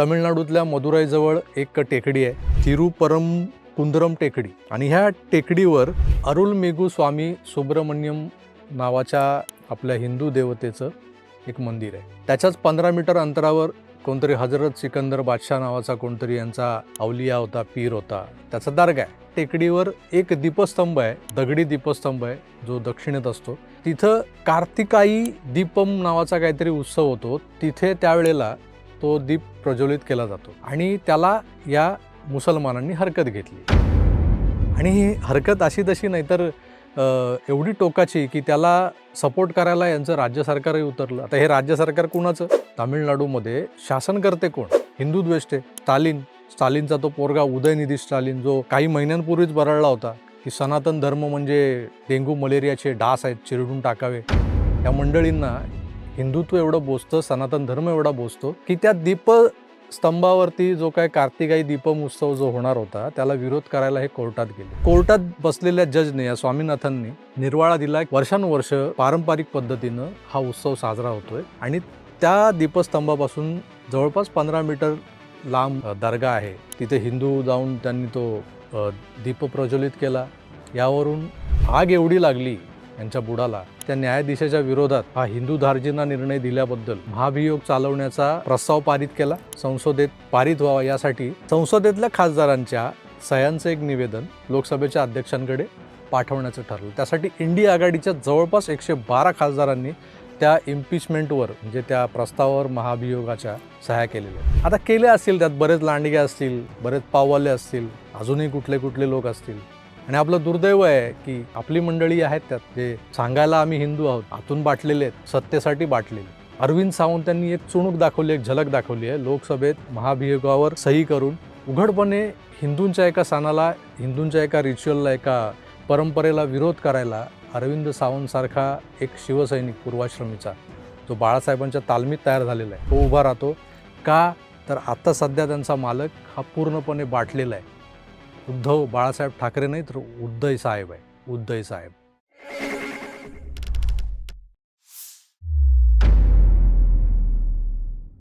तमिळनाडूतल्या मदुराईजवळ एक टेकडी आहे तिरुपरम कुंदरम टेकडी. आणि ह्या टेकडीवर अरुल मेघू स्वामी सुब्रमण्यम नावाच्या आपल्या हिंदू देवतेचं एक मंदिर आहे. त्याच्याच पंधरा मीटर अंतरावर कोणतरी हजरत सिकंदर बादशाह नावाचा कोणतरी यांचा अवलिया होता पीर होता. त्याचा दर्गा आहे. टेकडीवर एक दीपस्तंभ आहे दगडी दीपस्तंभ आहे जो दक्षिणेत असतो. तिथं कार्तिकाई दीपम नावाचा काहीतरी उत्सव होतो. तिथे त्यावेळेला तो दीप प्रज्वलित केला जातो. आणि त्याला या मुसलमानांनी हरकत घेतली. आणि ही हरकत अशी तशी नाही तर एवढी टोकाची की त्याला सपोर्ट करायला यांचं राज्य सरकारही उतरलं. आता हे राज्य सरकार कोणाचं? तामिळनाडूमध्ये शासन करते कोण? हिंदू द्वेष्टे स्टालिन. स्टालिनचा तो पोरगा उदयनिधी स्टालिन जो काही महिन्यांपूर्वीच बरळला होता की सनातन धर्म म्हणजे डेंग्यू मलेरियाचे डास आहेत चिरडून टाकावे. या मंडळींना हिंदुत्व एवढं बोचतं सनातन धर्म एवढा बोचतो की त्या दीप स्तंभावरती जो काय कार्तिकाई दीपम उत्सव जो होणार होता त्याला विरोध करायला हे कोर्टात गेले. कोर्टात बसलेल्या जजने या स्वामीनाथांनी निर्वाळा दिला. वर्षानुवर्ष पारंपरिक पद्धतीनं हा उत्सव साजरा होतोय आणि त्या दीपस्तंभापासून जवळपास पंधरा मीटर लांब दर्गा आहे. तिथे हिंदू जाऊन त्यांनी तो दीप प्रज्वलित केला. यावरून आग एवढी लागली यांच्या बुडाला त्या न्यायाधीशाच्या विरोधात हा हिंदू धार्जींना निर्णय दिल्याबद्दल महाभियोग चालवण्याचा प्रस्ताव पारित केला. संसदेत पारित व्हावा यासाठी संसदेतल्या खासदारांच्या सह्यांचं एक निवेदन लोकसभेच्या अध्यक्षांकडे पाठवण्याचं ठरलं. त्यासाठी इंडिया आघाडीच्या जवळपास एकशे बारा खासदारांनी त्या इम्पिचमेंटवर म्हणजे त्या प्रस्तावावर महाभियोगाच्या सहाय्या केलेल्या आता केले असतील त्यात बरेच लांडगे असतील बरेच पाववाले असतील अजूनही कुठले कुठले लोक असतील आणि आपलं दुर्दैव आहे की आपली मंडळी आहेत त्यात जे सांगायला आम्ही हिंदू आहोत आतून बाटलेले आहेत सत्तेसाठी बाटलेले अरविंद सावंत यांनी एक चुणूक दाखवली एक झलक दाखवली आहे लोकसभेत महाभियोगावर सही करून. उघडपणे हिंदूंच्या एका सणाला हिंदूंच्या एका रिच्युअलला एका परंपरेला विरोध करायला अरविंद सावंतसारखा एक शिवसैनिक पूर्वाश्रमीचा जो बाळासाहेबांच्या तालमीत तयार झालेला आहे. तो उभा राहतो. का? तर आत्ता सध्या त्यांचा मालक हा पूर्णपणे बाटलेला आहे. उद्धव बाळासाहेब ठाकरे नाही तर उद्धय साहेब आहे उद्धय साहेब.